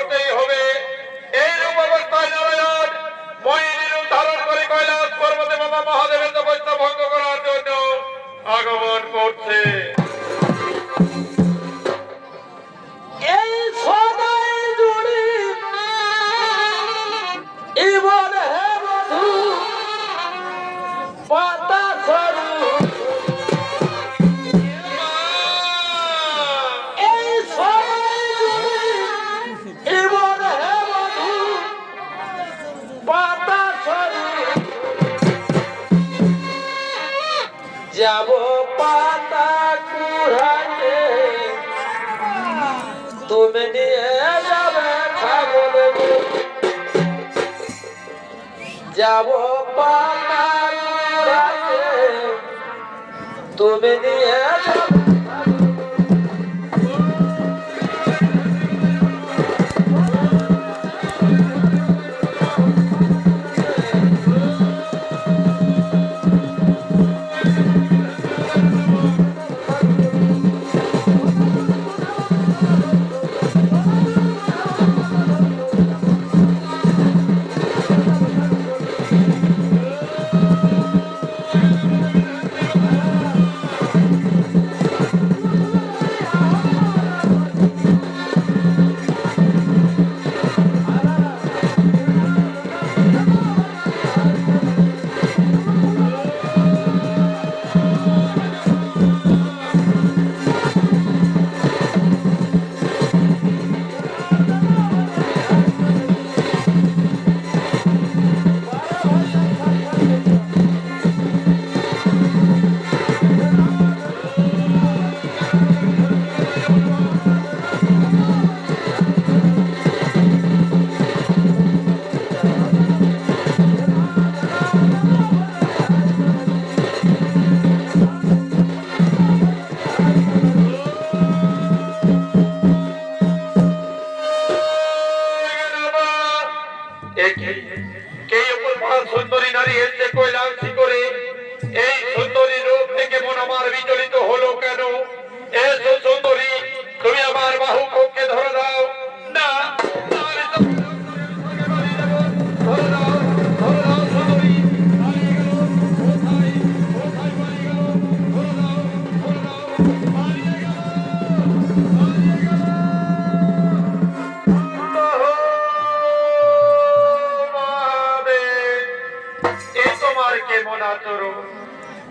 করতেই হবে। এইরূপ অবস্থায় নারায়ণ মহিলির ধারণ করে কৈলাস পর্বতে বাবা মহাদেবের তপস্যা ভঙ্গ করার জন্য আগমন করছে। দিয়ে যাবে যাব তুমি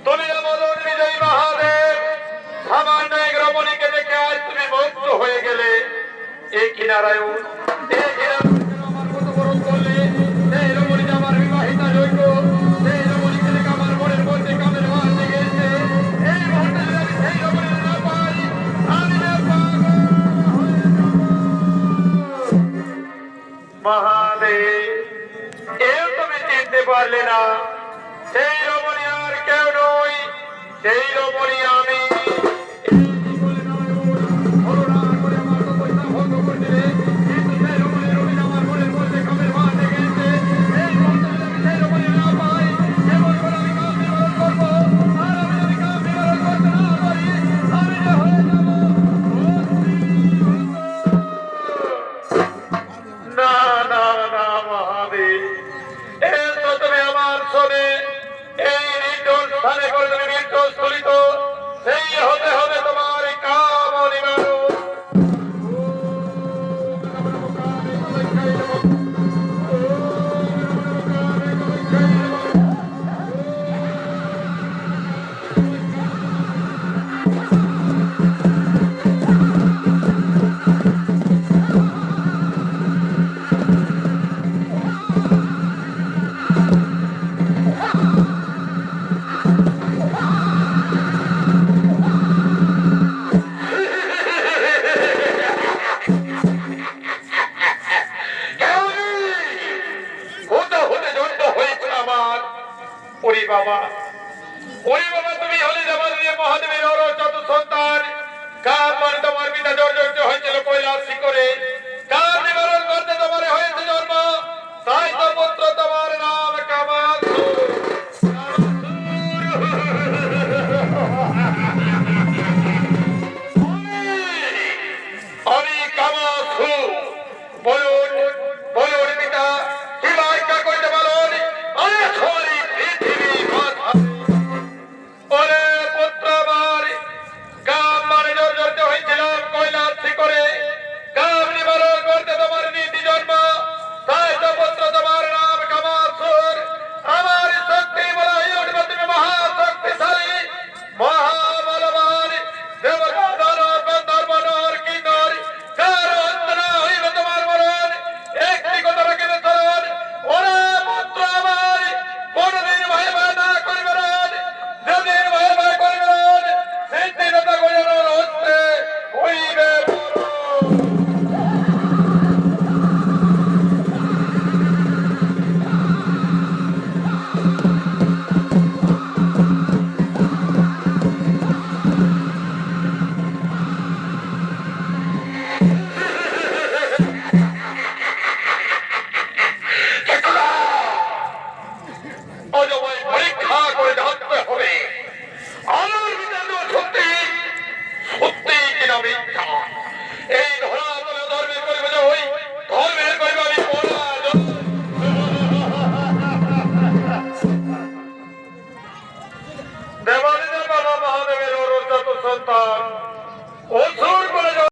তুমি বলুন, বিজয় মহাদেব, সামান্য এক রমণীকে দেখে আজ তুমি মুক্ত হয়ে গেলে। এই কিনারায় এই কিনারায় তাহলে করবেন বিদ্রোহ স্থলিত সেই হতে